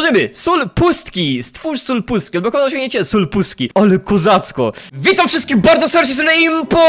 Tworzymy sól pustki! Stwórz sól pustki, odblokowane osiągnięcie sól pustki. Ale kozacko! Witam wszystkich bardzo serdecznie z Impo!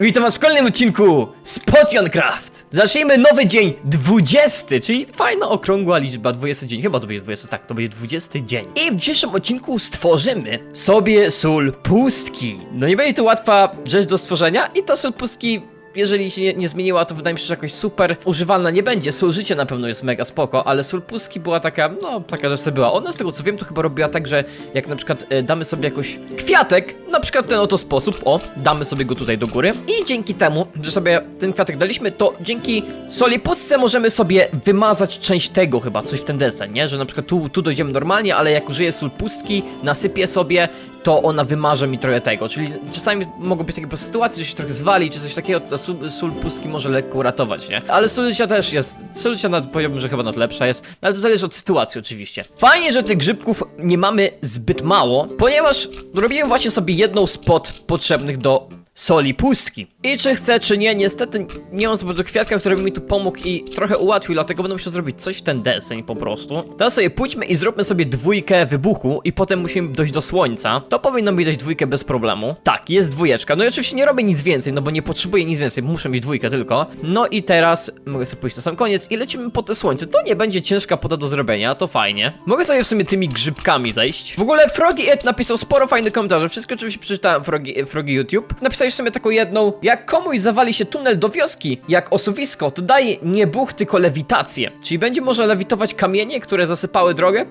Witam was w kolejnym odcinku z Potioncraft. Zacznijmy nowy dzień, 20, czyli fajna okrągła liczba, 20 dzień, chyba to będzie 20, tak, to będzie 20 dzień. I w dzisiejszym odcinku stworzymy sobie sól pustki. No nie będzie to łatwa rzecz do stworzenia i ta sól pustki jeżeli się nie, nie zmieniła, to wydaje mi się, że jakoś super używalna nie będzie. Sól życia na pewno jest mega spoko, ale sól pustki była taka, no, taka, że sobie była. Ona z tego co wiem, to chyba robiła tak, że jak na przykład e, damy sobie jakoś kwiatek, na przykład ten oto sposób, o, damy sobie go tutaj do góry i dzięki temu, że sobie ten kwiatek daliśmy, to dzięki soli pustce możemy sobie wymazać część tego chyba, coś w ten desen, nie? Że na przykład tu, tu dojdziemy normalnie, ale jak użyję sól pustki, nasypię sobie, to ona wymarze mi trochę tego. Czyli czasami mogą być takie po sytuacje, że się trochę zwali, czy coś takiego, to sól, może lekko uratować, nie? Ale sól życia też jest, życia nawet powiedziałbym, że chyba nawet lepsza jest, no ale to zależy od sytuacji oczywiście. Fajnie, że tych grzybków nie mamy zbyt mało, ponieważ robiłem właśnie sobie jedną z pod potrzebnych do soli pustki. I czy chcę, czy nie, niestety nie mam za bardzo kwiatka, który by mi tu pomógł i trochę ułatwił, dlatego będę musiał zrobić coś w ten deseń po prostu. Teraz sobie pójdźmy i zróbmy sobie dwójkę wybuchu i potem musimy dojść do słońca. To powinno mi dać dwójkę bez problemu. Tak, jest dwójeczka. No i oczywiście nie robię nic więcej, no bo nie potrzebuję nic więcej, muszę mieć dwójkę tylko. No i teraz mogę sobie pójść na sam koniec i lecimy po te słońce. To nie będzie ciężka poda do zrobienia, to fajnie. Mogę sobie w sumie tymi grzybkami zejść. W ogóle Frogi Ed napisał sporo fajnych komentarzy. Wszystko oczywiście przeczytałem Frogi, Frogi YouTube. Napisałeś sobie taką jedną. Jak komuś zawali się tunel do wioski, jak osuwisko, to daj nie buch, tylko lewitację. Czyli będzie może lewitować kamienie, które zasypały drogę?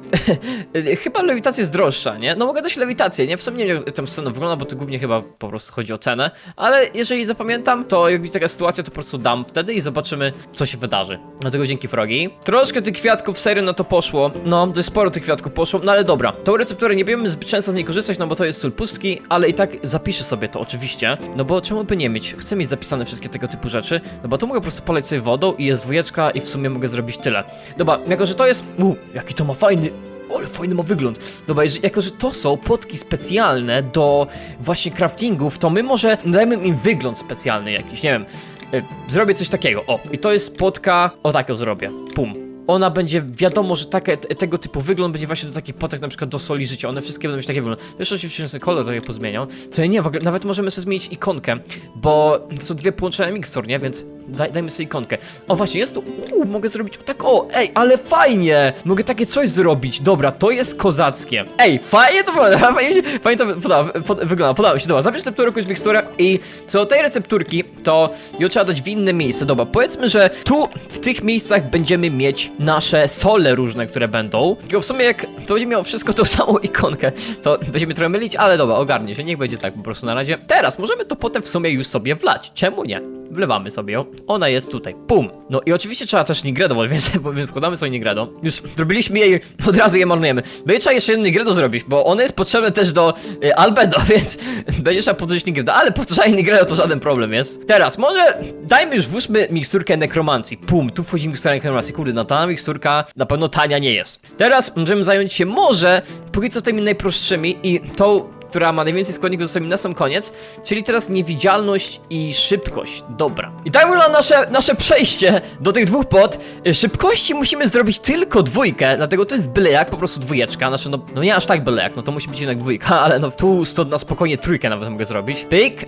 chyba lewitacja jest droższa, nie? No mogę dać lewitację, nie? W sumie nie wiem jak tam scena wygląda, bo to głównie chyba po prostu chodzi o cenę. Ale jeżeli zapamiętam, to jak będzie taka sytuacja, to po prostu dam wtedy i zobaczymy, co się wydarzy. Dlatego dzięki Frogi. Troszkę tych kwiatków serio na to poszło. No, dość sporo tych kwiatków poszło, no ale dobra. Tą recepturę nie będziemy zbyt często z niej korzystać, no bo to jest sól pustki, ale i tak zapiszę sobie to oczywiście. No bo czemu by nie mieć? Chcę mieć zapisane wszystkie tego typu rzeczy, no bo to mogę po prostu poleć sobie wodą i jest dwójeczka i w sumie mogę zrobić tyle. Dobra, jako że to jest... U, jaki to ma fajny... Ale fajny ma wygląd. Dobra, jeżeli, jako że to są potki specjalne do właśnie craftingów, to my może dajmy im wygląd specjalny jakiś, nie wiem. y, Zrobię coś takiego, o, i to jest potka, o tak ją zrobię, pum. Ona będzie, wiadomo, że takie, te- tego typu wygląd będzie właśnie do takich potek, na przykład do soli życia, one wszystkie będą mieć takie wygląd. Jeszcze oczywiście sobie kolor trochę pozmienią, to nie, w ogóle, nawet możemy sobie zmienić ikonkę, bo to są dwie połączone mikstur, nie, więc daj, dajmy sobie ikonkę. O właśnie, jest tu, uuu, mogę zrobić tak, o, ej, ale fajnie, mogę takie coś zrobić, dobra, to jest kozackie. Ej, fajnie to wygląda, fajnie, fajnie to poda, pod, wygląda, podoba się, dobra, zabierz recepturę, jakąś miksturę i co do tej recepturki, to ją trzeba dać w inne miejsce, dobra, powiedzmy, że tu, w tych miejscach będziemy mieć nasze sole różne, które będą, tylko w sumie jak to będzie miało wszystko tą samą ikonkę, to będziemy trochę mylić, ale dobra, ogarnie się, niech będzie tak po prostu na razie. Teraz, możemy to potem w sumie już sobie wlać, czemu nie? Wlewamy sobie ją. Ona jest tutaj. Pum. No i oczywiście trzeba też Nigredo, więc, więc składamy sobie Nigredo. Już zrobiliśmy jej, od razu je marnujemy. Będzie trzeba jeszcze jedno Nigredo zrobić, bo one jest potrzebne też do y, Albedo, więc będzie trzeba powtórzyć Nigredo. Ale powtarzanie Nigredo to żaden problem jest. Teraz, może dajmy już, włóżmy miksturkę nekromancji. Pum, tu wchodzi mikstura nekromancji. Kurde, no ta miksturka na pewno tania nie jest. Teraz możemy zająć się może, póki co tymi najprostszymi i tą która ma najwięcej składników zostawimy na sam koniec, czyli teraz niewidzialność i szybkość. Dobra. I tak wygląda nasze, nasze przejście do tych dwóch pod. Szybkości musimy zrobić tylko dwójkę, dlatego to jest byle jak, po prostu dwójeczka. Znaczy, no, no nie aż tak byle jak, no to musi być jednak dwójka, ale no tu stąd na spokojnie trójkę nawet mogę zrobić. Pyk.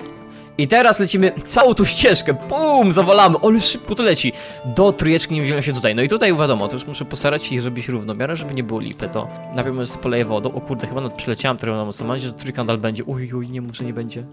I teraz lecimy całą tą ścieżkę, bum, zawalamy, ale szybko to leci. Do trójeczki nie widzimy się tutaj. No i tutaj wiadomo, to już muszę postarać się zrobić równomiarę, żeby nie było lipy, to najpierw sobie poleję wodą. O kurde, chyba nawet przeleciałem trochę na mocno, mam nadzieję, że trójkandal będzie. Uj, uj, nie że nie będzie.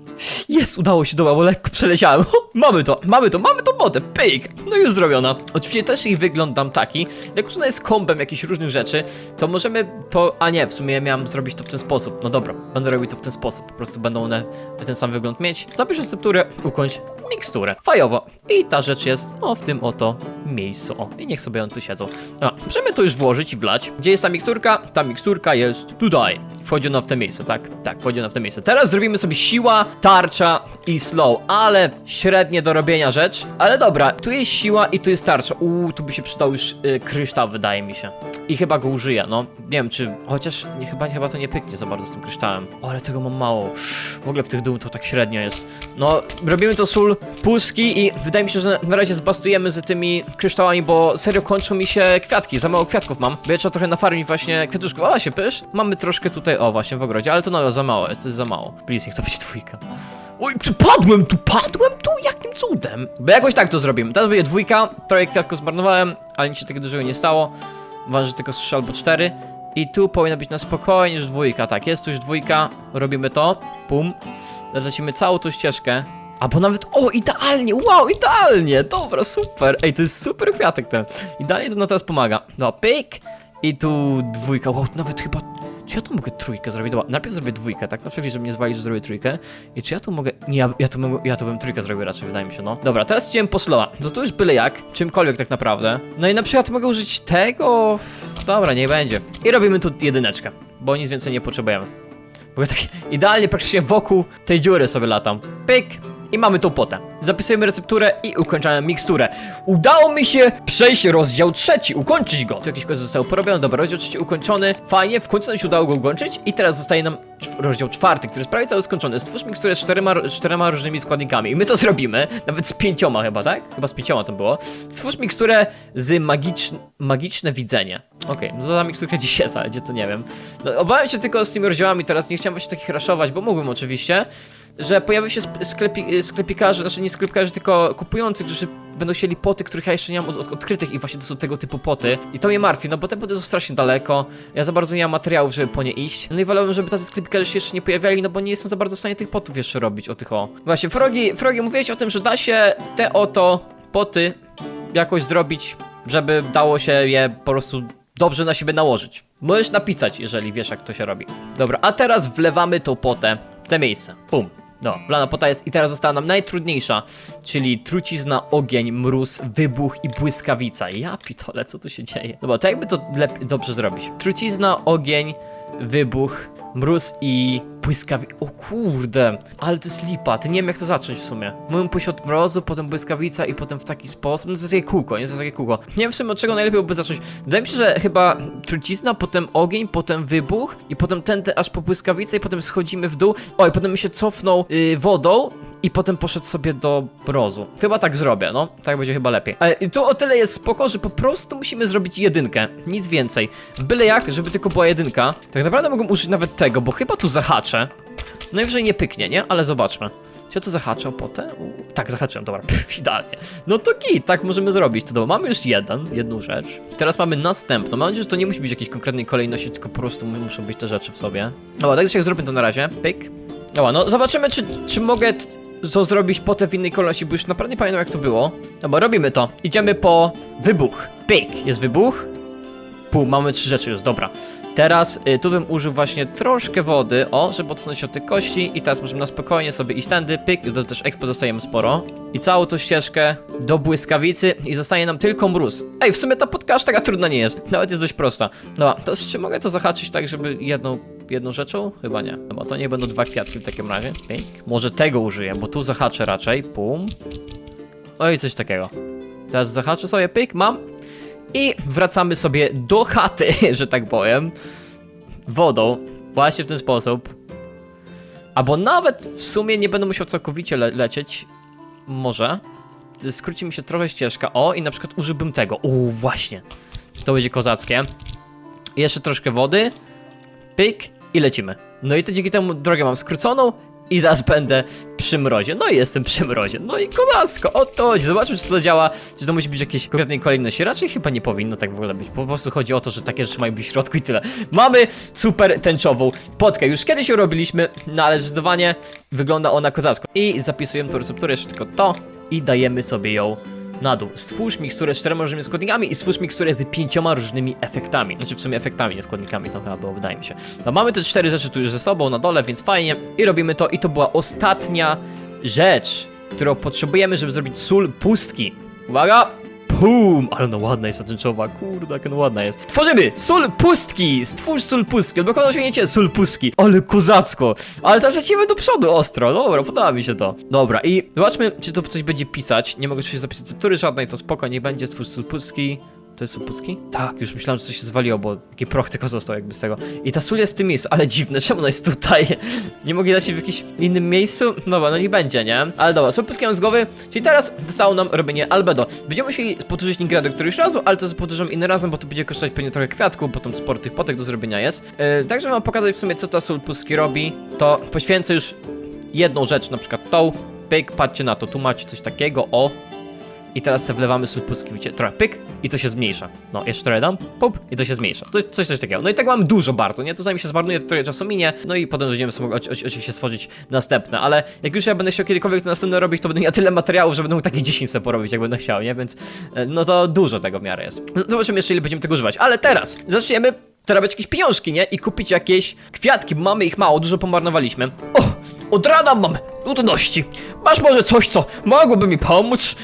Jest, udało się, dobra, bo lekko przeleciałem. Mamy to, mamy to, mamy to wodę, pyk. No już zrobiona. Oczywiście też jej wygląd dam taki, jako że ona jest kombem jakichś różnych rzeczy, to możemy po... A nie, w sumie ja miałem zrobić to w ten sposób. No dobra, będę robił to w ten sposób, po prostu będą one ten sam wygląd mieć. Zabierz recepturę, ukończ miksturę. Fajowo. I ta rzecz jest, o, w tym oto miejscu. O, i niech sobie on tu siedzą. A, możemy to już włożyć i wlać. Gdzie jest ta miksturka? Ta miksturka jest tutaj. Wchodzi ona w te miejsce, tak? Tak, wchodzi ona w te miejsce. Teraz zrobimy sobie siła, tarcza i slow, ale średnie do robienia rzecz. Ale dobra, tu jest siła i tu jest tarcza. Uuu, tu by się przydał już y, kryształ, wydaje mi się. I chyba go użyję, no. Nie wiem, czy... Chociaż nie, chyba, chyba to nie pyknie za bardzo z tym kryształem. O, ale tego mam mało. W ogóle w tych dół to tak średnio jest. No, robimy to sól puski i wydaje mi się, że na razie zbastujemy z tymi kryształami, bo serio kończą mi się kwiatki. Za mało kwiatków mam. Bo ja trzeba trochę nafarmić właśnie kwiatuszków. O, się pysz. Mamy troszkę tutaj, o właśnie w ogrodzie, ale to no za mało jest, to jest za mało. Please, niech to będzie dwójka. Oj, przypadłem tu, padłem tu, jakim cudem? Bo jakoś tak to zrobimy. Teraz będzie dwójka, trochę kwiatków zmarnowałem, ale nic się takiego dużego nie stało. Waży tylko 3 albo 4. I tu powinna być na spokojnie już dwójka, tak, jest już dwójka, robimy to, pum. Lecimy całą tą ścieżkę. Albo nawet, o, idealnie, wow, idealnie, dobra, super. Ej, to jest super kwiatek ten. Idealnie to no teraz pomaga. No, pyk. I tu dwójka, wow, nawet chyba czy ja tu mogę trójkę zrobić? Dobra, najpierw zrobię dwójkę, tak? Na wszelki, żeby nie zwalić, że zrobię trójkę. I czy ja tu mogę... Nie, ja, tu, mogę, ja tu bym trójkę zrobił raczej, wydaje mi się, no. Dobra, teraz chciałem po slowa. No to już byle jak, czymkolwiek tak naprawdę. No i na przykład mogę użyć tego... Dobra, nie będzie. I robimy tu jedyneczkę, bo nic więcej nie potrzebujemy. Bo ja tak idealnie praktycznie wokół tej dziury sobie latam. Pyk! I mamy tą potę. Zapisujemy recepturę i ukończamy miksturę. Udało mi się przejść rozdział trzeci, ukończyć go. Tu jakieś kwestie zostały porobione, dobra, rozdział trzeci ukończony. Fajnie, w końcu nam się udało go ukończyć. I teraz zostaje nam rozdział czwarty, który jest prawie cały skończony. Stwórz miksturę z czterema, czterema różnymi składnikami. I my to zrobimy, nawet z pięcioma chyba, tak? Chyba z pięcioma to było. Stwórz miksturę z magicz... magiczne widzenie. Okej, no to ta miksturka dziś ale gdzie to nie wiem. No, obawiam się tylko z tymi rozdziałami teraz, nie chciałem właśnie takich raszować, bo mógłbym oczywiście że pojawią się sklepi sklepikarze, znaczy nie sklepikarze, tylko kupujący, którzy będą chcieli poty, których ja jeszcze nie mam od od odkrytych i właśnie to są tego typu poty. I to mnie martwi, no bo te poty są strasznie daleko, ja za bardzo nie mam materiałów, żeby po nie iść. No i wolałbym, żeby tacy sklepikarze się jeszcze nie pojawiali, no bo nie jestem za bardzo w stanie tych potów jeszcze robić, o tych o. Właśnie, Frogi, Frogi, mówiłeś o tym, że da się te oto poty jakoś zrobić, żeby dało się je po prostu dobrze na siebie nałożyć. Możesz napisać, jeżeli wiesz, jak to się robi. Dobra, a teraz wlewamy tą potę w te miejsce. Pum. No, wlana pota jest i teraz została nam najtrudniejsza, czyli trucizna, ogień, mróz, wybuch i błyskawica. Ja pitole, co tu się dzieje? Dobra, to jakby to dobrze zrobić? Trucizna, ogień, wybuch, mróz i błyskawica. O kurde, ale to jest lipa, ty nie wiem jak to zacząć w sumie. Mógłbym pójść od mrozu, potem błyskawica i potem w taki sposób. No to jest takie kółko, nie? To jest takie kółko. Nie wiem w sumie od czego najlepiej byłoby zacząć. Wydaje mi się, że chyba trucizna, potem ogień, potem wybuch i potem ten, te, aż po błyskawicę i potem schodzimy w dół. O, i potem mi się cofnął yy, wodą i potem poszedł sobie do mrozu. Chyba tak zrobię, no. Tak będzie chyba lepiej. Ale tu o tyle jest spoko, że po prostu musimy zrobić jedynkę. Nic więcej. Byle jak, żeby tylko była jedynka. Tak naprawdę mogę użyć nawet tego, bo chyba tu zahaczę. Najwyżej nie pyknie, nie? Ale zobaczmy. Czy ja tu zahaczę o potę? Tak, zahaczyłem, dobra, idealnie. No to git, tak możemy zrobić. To dobra, mamy już jeden, jedną rzecz. Teraz mamy następną. Mam nadzieję, że to nie musi być jakiejś konkretnej kolejności, tylko po prostu muszą być te rzeczy w sobie. Dobra, tak jak zrobię to na razie. Pyk. Dobra, no zobaczymy, czy, czy mogę to zrobić potę w innej kolejności, bo już naprawdę nie pamiętam jak to było. Dobra, robimy to. Idziemy po wybuch. Pyk. Jest wybuch. Pół, mamy trzy rzeczy już, dobra. Teraz y, tu bym użył właśnie troszkę wody, o, żeby odsunąć od tych kości i teraz możemy na spokojnie sobie iść tędy, pyk, to też expo dostajemy sporo. I całą tą ścieżkę do błyskawicy i zostaje nam tylko mróz. Ej, w sumie ta podka aż taka trudna nie jest, nawet jest dość prosta. Dobra, to czy mogę to zahaczyć tak, żeby jedną, jedną rzeczą? Chyba nie, no to nie będą dwa kwiatki w takim razie, pyk. Może tego użyję, bo tu zahaczę raczej, pum. Oj, coś takiego. Teraz zahaczę sobie, pyk, mam. I wracamy sobie do chaty, że tak powiem, wodą, właśnie w ten sposób. Albo nawet w sumie nie będę musiał całkowicie le lecieć. Może. Skróci mi się trochę ścieżka. O, i na przykład użyłbym tego. O, właśnie. To będzie kozackie. I jeszcze troszkę wody. Pyk i lecimy. No i to dzięki temu drogę mam skróconą i zaraz będę przy mrozie. No i jestem przy mrozie. No i kozacko, o to chodzi. Zobaczmy, czy to działa. Czy to musi być w jakiejś konkretnej kolejności. Raczej chyba nie powinno tak w ogóle być. Po prostu chodzi o to, że takie rzeczy mają być w środku i tyle. Mamy super tęczową potkę. Już kiedyś ją robiliśmy, no ale zdecydowanie wygląda ona kozacko. I zapisujemy tą recepturę, jeszcze tylko to i dajemy sobie ją na dół. Stwórz miksturę z czterema różnymi składnikami i stwórz miksturę z pięcioma różnymi efektami. Znaczy w sumie efektami, nie składnikami, to chyba było, wydaje mi się. No mamy te cztery rzeczy tu już ze sobą na dole, więc fajnie. I robimy to i to była ostatnia rzecz, którą potrzebujemy, żeby zrobić sól pustki. Uwaga! Pum! Ale no ładna jest ta tęczowa, kurde, jak ona ładna jest. Tworzymy sól pustki! Stwórz sól pustki, odblokował osiągnięcie sól pustki. Ale kozacko! Ale teraz lecimy do przodu ostro, dobra, podoba mi się to. Dobra, i zobaczmy, czy to coś będzie pisać. Nie mogę się zapisać receptury żadnej, to spoko, nie będzie, stwórz sól pustki. To jest Supuski? Tak, już myślałem, że coś się zwaliło, bo taki proch tylko został jakby z tego. I ta sól jest w tym miejscu, ale dziwne, czemu ona jest tutaj? Nie mogli dać się w jakimś innym miejscu? Dobra, no nie będzie, nie? Ale dobra, Supuski mam z głowy, czyli teraz zostało nam robienie albedo. Będziemy musieli powtórzyć Ningrado któryś razu, ale to powtórzę innym razem, bo to będzie kosztować pewnie trochę kwiatków, bo tam sporo tych potek do zrobienia jest. Yy, także mam pokazać w sumie, co ta sól Puski robi. To poświęcę już jedną rzecz, na przykład tą. Pyk, patrzcie na to, tu macie coś takiego, o, i teraz sobie wlewamy sól pustki, widzicie, trochę pyk i to się zmniejsza. No, jeszcze trochę dam, pup i to się zmniejsza. Coś, coś, coś takiego. No i tak mamy dużo bardzo, nie? To zanim się zmarnuje, trochę czasu minie, no i potem będziemy sobie oczywiście stworzyć następne, ale jak już ja będę chciał kiedykolwiek to następne robić, to będę miał tyle materiałów, że będę mógł takie 10 sobie porobić, jak będę chciał, nie? Więc, e, no to dużo tego w miarę jest. No, zobaczymy jeszcze, ile będziemy tego używać. Ale teraz zaczniemy zarabiać jakieś pieniążki, nie? I kupić jakieś kwiatki, bo mamy ich mało, dużo pomarnowaliśmy. O! Od rana mam nudności. Masz może coś, co mogłoby mi pomóc?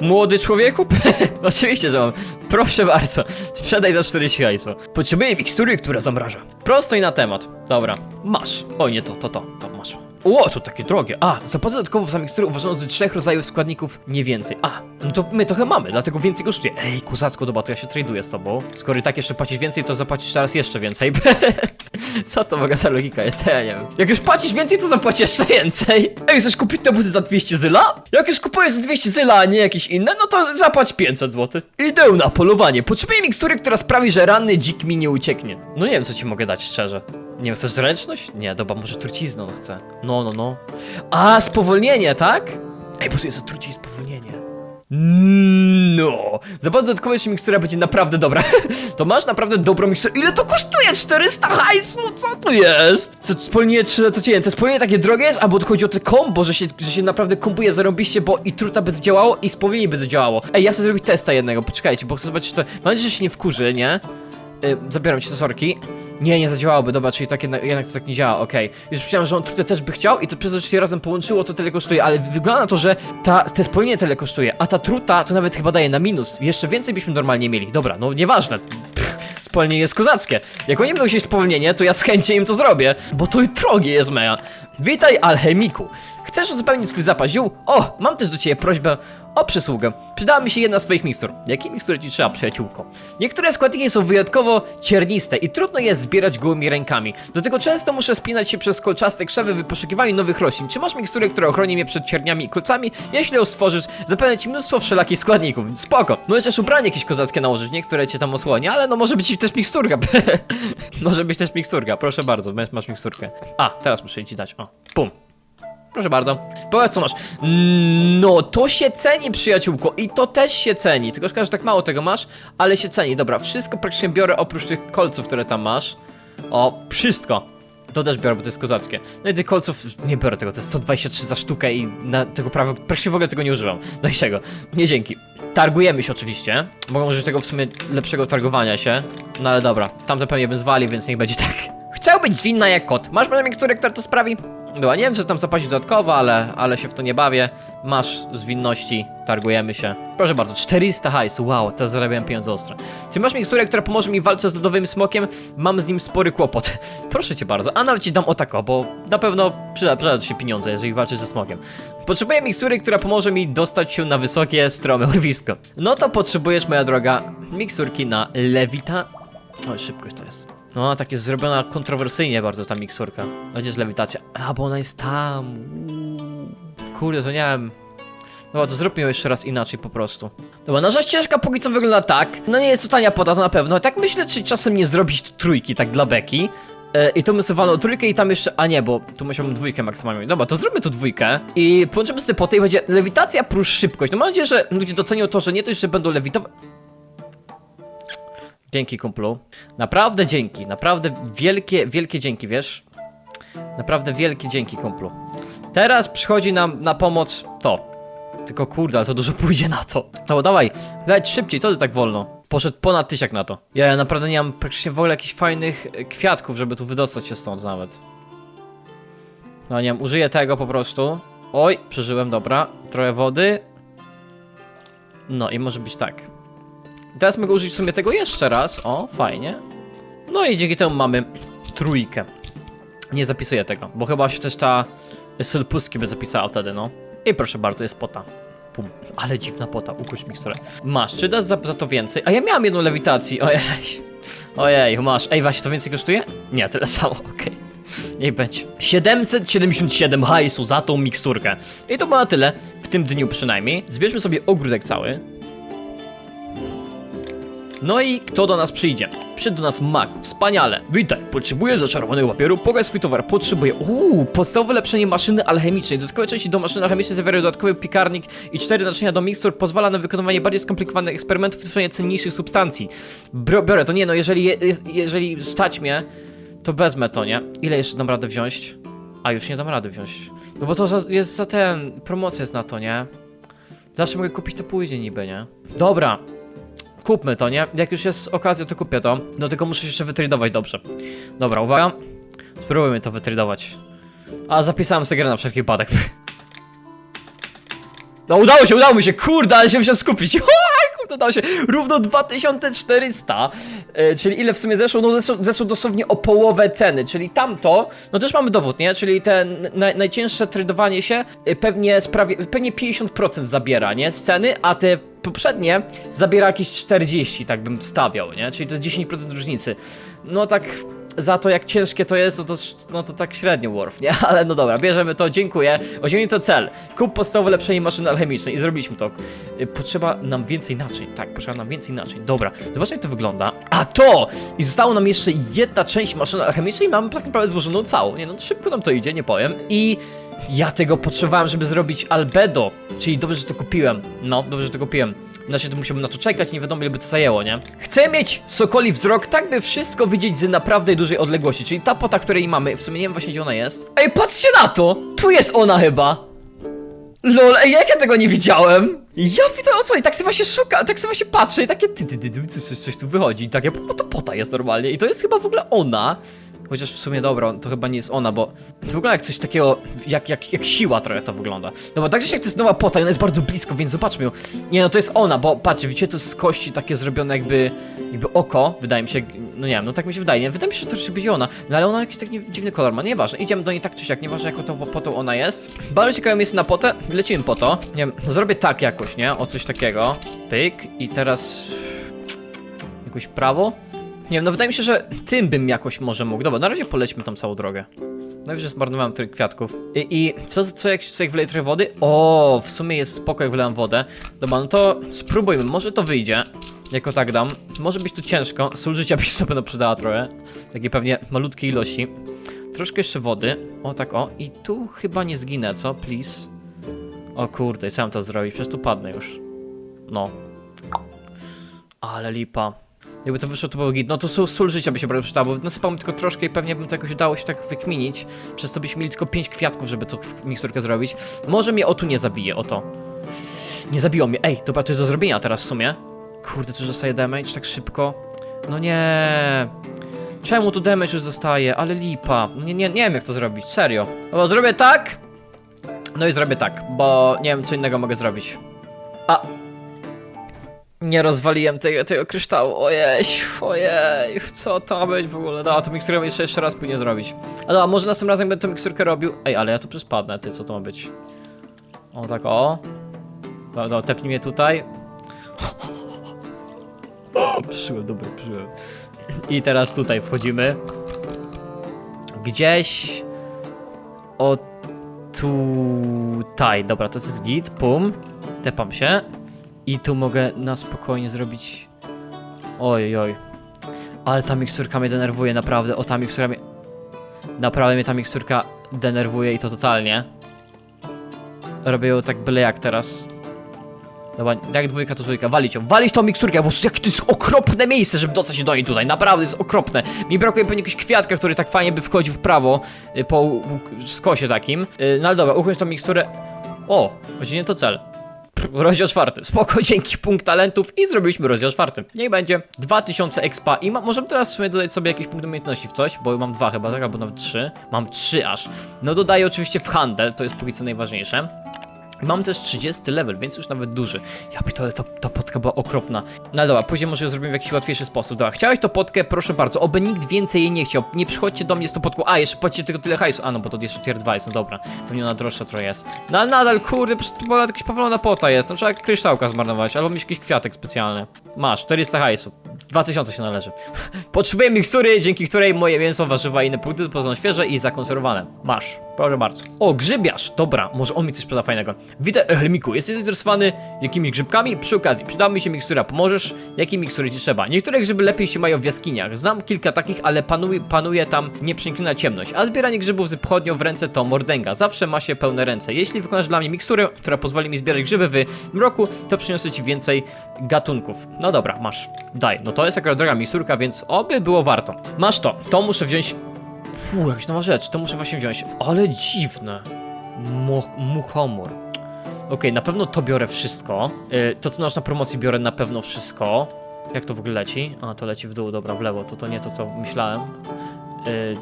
Młody człowieku? Oczywiście, że mam. Proszę bardzo. Sprzedaj za 40 hajsu. Potrzebuję mikstury, która zamraża. Prosto i na temat. Dobra, masz. O nie, to, to, to, to masz. O, to takie drogie. A, zapłacę dodatkowo za mikstury uważano z trzech rodzajów składników, nie więcej. A, no to my trochę mamy, dlatego więcej kosztuje. Ej, kuzacko, dobra, to ja się traduję z tobą. Skoro i tak jeszcze płacisz więcej, to zapłacisz teraz jeszcze więcej. Co to mogę za logika jest? Ja nie wiem. Jak już płacisz więcej, to zapłacisz jeszcze więcej. Ej, chcesz kupić te buty za 200 zyla? Jak już kupuję za 200 zyla, a nie jakieś inne, no to zapłać 500 zł. Idę na polowanie. Potrzebuję mikstury, która sprawi, że ranny dzik mi nie ucieknie. No nie wiem, co ci mogę dać, szczerze. Nie chcesz zręczność? Nie, dobra, może trucizną no chcę. No, no, no. A, spowolnienie, tak? Ej, bo to jest za truci i spowolnienie. No! Zapłać dodatkowo jeszcze mikstura będzie naprawdę dobra. to masz naprawdę dobrą miksturę. Ile to kosztuje? 400 hajsu? Co tu jest? Co, spolnienie 3 to cię, to spolnienie takie drogie jest? Albo chodzi o te kombo, że się, że się naprawdę kombuje zarąbiście, bo i truta by działało i spowolnienie by działało. Ej, ja chcę zrobić testa jednego, poczekajcie, bo chcę zobaczyć to. Mam nadzieję, że się nie wkurzy, nie? Y, zabieram ci sorki. Nie, nie zadziałałoby, dobra, czyli tak jednak, jednak to tak nie działa, okej. Już myślałem, że on trutę też by chciał i to przez to, że się razem połączyło, to tyle kosztuje, ale wygląda na to, że ta, te spolnienie tyle kosztuje, a ta truta to nawet chyba daje na minus. Jeszcze więcej byśmy normalnie mieli. Dobra, no nieważne. Pff, spolnienie jest kozackie. Jak oni będą chcieć spowolnienie, to ja z chęcią im to zrobię, bo to i drogie jest mea. Witaj, alchemiku. Chcesz uzupełnić swój zapas? O, mam też do ciebie prośbę o przysługę. Przydała mi się jedna z twoich mikstur. Jakie mikstury ci trzeba, przyjaciółko? Niektóre składniki są wyjątkowo cierniste i trudno je zbierać gołymi rękami. Do tego często muszę spinać się przez kolczaste krzewy w poszukiwaniu nowych roślin. Czy masz miksturę, która ochroni mnie przed cierniami i kolcami? Jeśli ją stworzysz, zapewne ci mnóstwo wszelakich składników. Spoko. Możesz też ubranie jakieś kozackie nałożyć, niektóre cię tam osłoni, ale no może być też miksturka. może być też miksturka, proszę bardzo, masz miksturkę. A, teraz muszę ci dać, o, pum. Proszę bardzo. Powiedz co masz. No, to się ceni, przyjaciółko. I to też się ceni. Tylko szkoda, że tak mało tego masz, ale się ceni. Dobra, wszystko praktycznie biorę oprócz tych kolców, które tam masz. O, wszystko. To też biorę, bo to jest kozackie. No i tych kolców nie biorę tego, to jest 123 za sztukę i na tego prawa praktycznie w ogóle tego nie używam. No i czego? Nie dzięki. Targujemy się oczywiście. Mogą użyć tego w sumie lepszego targowania się. No ale dobra, tamte pewnie bym zwalił, więc niech będzie tak. Chciał być zwinna jak kot. Masz może miksturę, która to sprawi? Była, nie wiem, czy tam zapłacić dodatkowo, ale, ale się w to nie bawię. Masz zwinności, targujemy się. Proszę bardzo, 400 hajsu, wow, teraz zarabiałem pieniądze ostre. Czy masz miksturę, która pomoże mi w walce z lodowym smokiem? Mam z nim spory kłopot. Proszę cię bardzo, a nawet ci dam o tako, bo na pewno przyda, przyda ci się pieniądze, jeżeli walczysz ze smokiem. Potrzebuję mikstury, która pomoże mi dostać się na wysokie, strome urwisko. No to potrzebujesz, moja droga, miksurki na lewita... Oj, szybkość to jest. No, tak jest zrobiona kontrowersyjnie bardzo ta miksurka. A Gdzie jest lewitacja? A, bo ona jest tam. Kurde, to nie wiem. Dobra, to zróbmy ją jeszcze raz inaczej po prostu. Dobra, nasza ścieżka póki co wygląda tak. No nie jest to tania poda, to na pewno. Tak myślę, czy czasem nie zrobić trójki, tak dla beki. E, I tu my sobie walną trójkę i tam jeszcze, a nie, bo tu musiałbym dwójkę maksymalnie. Dobra, to zróbmy tu dwójkę i połączymy sobie po tej będzie lewitacja plus szybkość. No mam nadzieję, że ludzie docenią to, że nie dość, że będą lewitować. Dzięki kumplu. Naprawdę dzięki, naprawdę wielkie, wielkie dzięki, wiesz? Naprawdę wielkie dzięki kumplu. Teraz przychodzi nam na pomoc to. Tylko kurde, ale to dużo pójdzie na to. No dawaj, leć szybciej, co ty tak wolno? Poszedł ponad tysiak na to. Ja, ja naprawdę nie mam praktycznie w ogóle jakichś fajnych e, kwiatków, żeby tu wydostać się stąd nawet. No nie wiem, użyję tego po prostu. Oj, przeżyłem, dobra. Trochę wody. No i może być tak. Teraz mogę użyć w sumie tego jeszcze raz. O, fajnie. No i dzięki temu mamy trójkę. Nie zapisuję tego, bo chyba się też ta Sylpuski by zapisała wtedy, no. I proszę bardzo, jest pota. Pum. Ale dziwna pota, ukuć miksturę. Masz, czy dasz za, za to więcej? A ja miałam jedną lewitacji, ojej. Ojej, masz. Ej, właśnie to więcej kosztuje? Nie, tyle samo, okej. Niech będzie. 777 hajsu za tą miksturkę. I to było na tyle, w tym dniu przynajmniej. Zbierzmy sobie ogródek cały. No i kto do nas przyjdzie? Przyjdzie do nas Mac. Wspaniale. Witaj, potrzebuję zaczarowanego papieru, pokaż swój towar. Potrzebuję. Uuu, podstawowe lepszenie maszyny alchemicznej. Dodatkowe części do maszyny alchemicznej zawierają dodatkowy piekarnik i cztery naczynia do mikstur. Pozwala na wykonywanie bardziej skomplikowanych eksperymentów i tworzenie cenniejszych substancji. Bro, biorę to, nie no, jeżeli, je, jeżeli stać mnie, to wezmę to, nie? Ile jeszcze dam radę wziąć? A, już nie dam rady wziąć. No bo to za, jest za ten, promocja jest na to, nie? Zawsze mogę kupić to później niby, nie? Dobra, kupmy to, nie? Jak już jest okazja, to kupię to. No tylko muszę jeszcze wytradować dobrze. Dobra, uwaga. Spróbujmy to wytradować. A, zapisałem sobie grę na wszelki wypadek. No udało się, udało mi się, kurde, ale się musiał skupić. Kurde, udało się. Równo 2400. E, czyli ile w sumie zeszło? No zeszło, zeszło dosłownie o połowę ceny, czyli tamto, no też mamy dowód, nie? Czyli ten naj, najcięższe tradowanie się e, pewnie sprawie, pewnie 50% zabiera, nie? Z ceny, a te poprzednie zabiera jakieś 40, tak bym stawiał, nie? Czyli to jest 10% różnicy. No tak za to jak ciężkie to jest, no to, no to tak średnio worth, nie? Ale no dobra, bierzemy to, dziękuję. Osiągnięto to cel. Kup podstawowe lepszej maszyny alchemicznej i zrobiliśmy to. Y, Potrzeba nam więcej naczyń, tak, potrzeba nam więcej naczyń. Dobra, zobaczmy jak to wygląda. A to! I zostało nam jeszcze jedna część maszyny alchemicznej i mamy tak naprawdę złożoną całą. Nie no, szybko nam to idzie, nie powiem. I ja tego potrzebowałem, żeby zrobić albedo, czyli dobrze, że to kupiłem. No, dobrze, że to kupiłem. Znaczy, to musiałbym na to czekać, nie wiadomo ile by to zajęło, nie? Chcę mieć sokoli wzrok, tak by wszystko widzieć z naprawdę dużej odległości, czyli ta pota, której mamy, w sumie nie wiem właśnie gdzie ona jest. Ej, patrzcie na to! Tu jest ona chyba! Lol, ej, jak ja tego nie widziałem? Ja widzę o co i tak sobie właśnie szuka, tak sobie właśnie patrzę i takie ty, ty, ty, ty coś, coś tu wychodzi i takie, bo to pota jest normalnie i to jest chyba w ogóle ona. Chociaż w sumie dobra, to chyba nie jest ona, bo wygląda jak coś takiego, jak, jak, jak siła trochę to wygląda. No bo także jak to jest nowa pota i ona jest bardzo blisko, więc zobaczmy ją. Nie no, to jest ona, bo patrzcie, widzicie, to z kości takie zrobione jakby, jakby oko, wydaje mi się, no nie wiem, no tak mi się wydaje, nie? Wydaje mi się, że to raczej będzie ona, no ale ona jakiś taki dziwny kolor ma, nieważne, idziemy do niej tak czy siak, nieważne jaką to potą ona jest. Bardzo ciekawym jest na potę, lecimy po to, nie wiem, no zrobię tak jakoś, nie? O coś takiego, pyk i teraz... Jakoś prawo? Nie wiem, no wydaje mi się, że tym bym jakoś może mógł. Dobra, na razie polećmy tą całą drogę. Najwyżej zmarnowałem tyle kwiatków. I, i co, co jak, co jak wleję trochę wody? O, w sumie jest spoko jak wlewam wodę. Dobra, no to spróbujmy, może to wyjdzie. Jako tak dam. Może być tu ciężko. Sól życia by się to będą przydała trochę. Takie pewnie malutkie ilości. Troszkę jeszcze wody. O, tak o. I tu chyba nie zginę, co? Please. O kurde, co mam to zrobić? Przecież tu padnę już. No. Ale lipa. Jakby to wyszło, to był git. No to sól, sól życia by się bardzo przydało, bo nasypałem tylko troszkę i pewnie bym to jakoś udało się tak wykminić. Przez to byśmy mieli tylko 5 kwiatków, żeby tą miksturkę zrobić. Może mnie o tu nie zabije, o to. Nie zabiło mnie. Ej, dobra, to jest do zrobienia teraz w sumie. Kurde, tu zostaje damage tak szybko. No nie. Czemu tu damage już zostaje? Ale lipa. No Nie, nie, nie wiem jak to zrobić, serio. Dobra, zrobię tak. No i zrobię tak, bo nie wiem co innego mogę zrobić. A, nie rozwaliłem tego, tego kryształu, ojej, ojej, co to być w ogóle? No, to miksturę jeszcze, jeszcze raz później zrobić. A no, a może następnym razem będę tę miksturkę robił? Ej, ale ja tu przecież padnę, ty, co to ma być? O, tak, o. No, no, tepnij mnie tutaj. O, przyszłem, dobra, przyszłem. I teraz tutaj wchodzimy. Gdzieś... O... Tutaj, dobra, to jest git, pum. Tepam się. I tu mogę na spokojnie zrobić... Oj, oj. Ale ta miksturka mnie denerwuje, naprawdę. O, ta miksturka mnie... Naprawdę mnie ta miksturka denerwuje i to totalnie. Robię ją tak byle jak teraz. Dobra, jak dwójka to dwójka, walić ją, walić tą miksturkę, bo jakie to jest okropne miejsce, żeby dostać się do niej tutaj, naprawdę jest okropne. Mi brakuje pewnie jakiegoś kwiatka, który tak fajnie by wchodził w prawo, y, po skosie takim. Y, No ale dobra, ukończ tą miksturę. O, godzinnie to cel. Rozdział czwarty. Spoko, dzięki punkt talentów i zrobiliśmy rozdział czwarty. Niech będzie 2000 expa i ma, możemy teraz w sumie dodać sobie jakiś punkt umiejętności w coś, bo mam dwa chyba, tak? Albo nawet trzy. Mam trzy aż. No dodaję oczywiście w handel, to jest póki co najważniejsze. Mam też 30 level, więc już nawet duży. Ja pitole, ta, ta potka była okropna. No dobra, później może ją zrobimy w jakiś łatwiejszy sposób. Dobra, chciałeś tą potkę? Proszę bardzo, oby nikt więcej jej nie chciał. Nie przychodźcie do mnie z tą potką. A, jeszcze płacicie tylko tyle hajsu. A no, bo to jeszcze tier 2 jest, no dobra. Pewnie ona droższa trochę jest. No ale nadal, kurde, to jakaś powolona pota jest. No trzeba kryształka zmarnować, albo mieć jakiś kwiatek specjalny. Masz, 400 hajsu. 2000 się należy. Potrzebuję mikstury, dzięki której moje mięso, warzywa i inne produkty pozostaną świeże i zakonserwowane. Masz, proszę bardzo. O, grzybiarz! Dobra, może on mi coś sprzeda fajnego. Witaj, Helmiku, jesteś zainteresowany jakimiś grzybkami? Przy okazji, przyda mi się mikstura, pomożesz? Jakie mikstury ci trzeba? Niektóre grzyby lepiej się mają w jaskiniach. Znam kilka takich, ale panuje, panuje tam nieprzenikniona ciemność. A zbieranie grzybów z pochodnią w ręce to mordęga. Zawsze ma się pełne ręce. Jeśli wykonasz dla mnie miksturę, która pozwoli mi zbierać grzyby w mroku, to przyniosę ci więcej gatunków. No dobra, masz. Daj. No to jest akurat droga miksturka, więc oby było warto. Masz to. To muszę wziąć Uuu, jakaś nowa rzecz, to muszę właśnie wziąć. Ale dziwne. Mu muchomor. Okej, na pewno to biorę wszystko. Yy, to co masz na promocji biorę na pewno wszystko. Jak to w ogóle leci? A, to leci w dół, dobra, w lewo. To to nie to, co myślałem. Yy,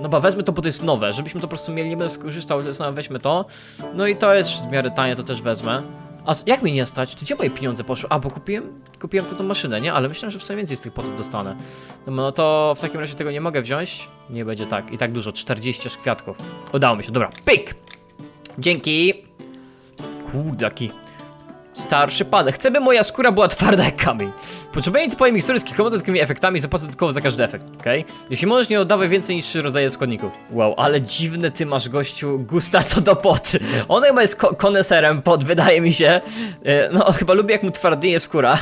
no bo wezmę to, bo to jest nowe. Żebyśmy to po prostu mieli, nie będę skorzystał, weźmy to. No i to jest w miarę tanie, to też wezmę. A jak mi nie stać? To gdzie moje pieniądze poszły? A, bo kupiłem, kupiłem to tą maszynę, nie? Ale myślałem, że w sumie więcej z tych potów dostanę. No, no to w takim razie tego nie mogę wziąć. Nie będzie tak. I tak dużo, 40 aż kwiatków. Udało mi się, dobra. Pyk! Dzięki! Kurde, jaki starszy pan. Chcę, by moja skóra była twarda jak kamień. Potrzebuję twojej mikstury z kilkoma efektami zapłacę dodatkowo za każdy efekt, okej? Jeśli możesz, nie oddawaj więcej niż trzy rodzaje składników. Wow, ale dziwne ty masz, gościu, gusta co do poty. On chyba jest ko koneserem pot, wydaje mi się. E, No, chyba lubi jak mu twardnieje skóra.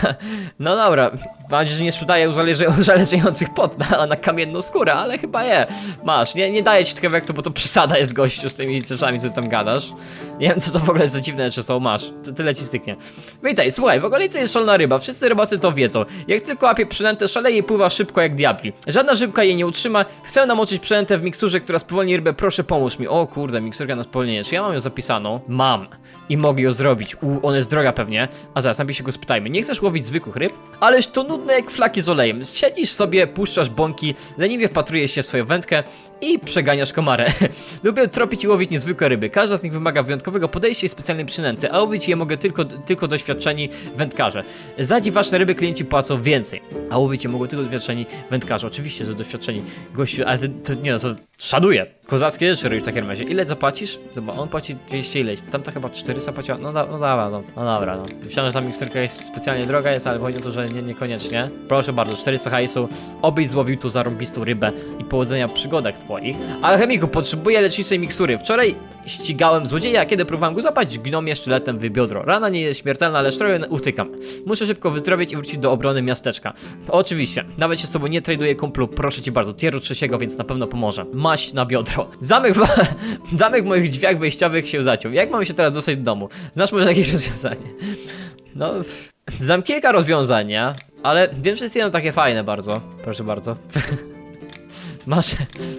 No dobra, mam nadzieję, że nie sprzedaje uzależniających pot na, na kamienną skórę, ale chyba je. Masz, nie, nie daję ci tego efektu, bo to przesada jest gościu z tymi rzeczami, co tam gadasz. Nie wiem, co to w ogóle za dziwne rzeczy są, masz. Tyle ci styknie. Witaj, słuchaj, w okolicy jest szalona ryba, wszyscy rybacy to wiedzą. Jak tylko łapie przynętę, szaleje i pływa szybko jak diabli. Żadna rybka jej nie utrzyma, chcę namoczyć przynętę w miksturze, która spowolni rybę, proszę pomóż mi. O kurde, miksturka na spowolnienie, czy ja mam ją zapisaną? Mam. I mogę ją zrobić. U, ona jest droga pewnie. A zaraz, najpierw się go spytajmy. Nie chcesz łowić zwykłych ryb? Ależ to nudne jak flaki z olejem. Siedzisz sobie, puszczasz bąki, leniwie wpatrujesz się w swoją wędkę i przeganiasz komarę. Lubię tropić i łowić niezwykłe ryby. Każda z nich wymaga wyjątkowego podejścia i specjalnej przynęty, a łowić je mogę tylko, tylko doświadczeni wędkarze. Za dziwaczne ryby klienci płacą więcej, a łowić je mogą tylko doświadczeni wędkarze. Oczywiście, że doświadczeni gościu, ale to, to nie no, to szanuję. Kozackie robisz w takim razie. Ile zapłacisz? Dobra, on płaci 200 ileś. Tamta chyba 400 płaciła. No, da, no dobra, no, no dobra, no. Myślałem, że ta miksturka jest specjalnie droga jest, ale chodzi o to, że nie, niekoniecznie. Proszę bardzo, 400 hajsu, obyś złowił tu zarąbistą rybę i powodzenia w przygodach twoich. Ale chemiku, potrzebuję leczniczej mikstury. Wczoraj ścigałem złodzieja, kiedy próbowałem go złapać, gnom mnie sztyletem w biodro. Rana nie jest śmiertelna, ale trochę utykam. Muszę szybko wyzdrowieć i wrócić do obrony miasteczka. Oczywiście, nawet się z tobą nie traduję, kumplu, proszę cię bardzo, tieru trzeciego, więc na pewno pomoże. Maść na biodro. Zamek, w... Zamek w moich drzwiach wejściowych się zaciął. Jak mamy się teraz dostać do domu? Znasz może jakieś rozwiązanie? No, znam kilka rozwiązania, ale wiem, że jest jedno takie fajne bardzo. Proszę bardzo. Masz,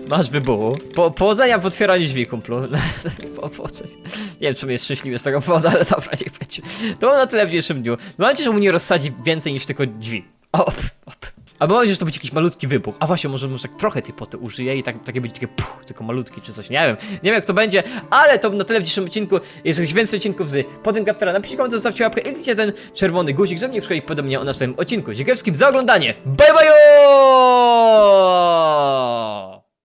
masz wybuchu. Po, powodzenia w otwieraniu drzwi, kumplu. Powodzenia. Nie wiem, czy jest szczęśliwy z tego powodu, ale dobra, niech będzie. To na tyle w dzisiejszym dniu. Mam nadzieję, że mu nie rozsadzi więcej niż tylko drzwi. Op, op. Albo mam nadzieję, że to będzie jakiś malutki wybuch. A właśnie, może, może tak trochę tej poty użyję i tak, takie będzie takie puch, tylko malutki czy coś. Nie wiem. Nie wiem jak to będzie, ale to na tyle w dzisiejszym odcinku. Jest jakiś więcej odcinków z Potem Captera. Napiszcie komentarz, zostawcie łapkę i kliknijcie ten czerwony guzik, żeby nie przychodzić podobnie o następnym odcinku. Dziękuję wszystkim za oglądanie. Bye bye!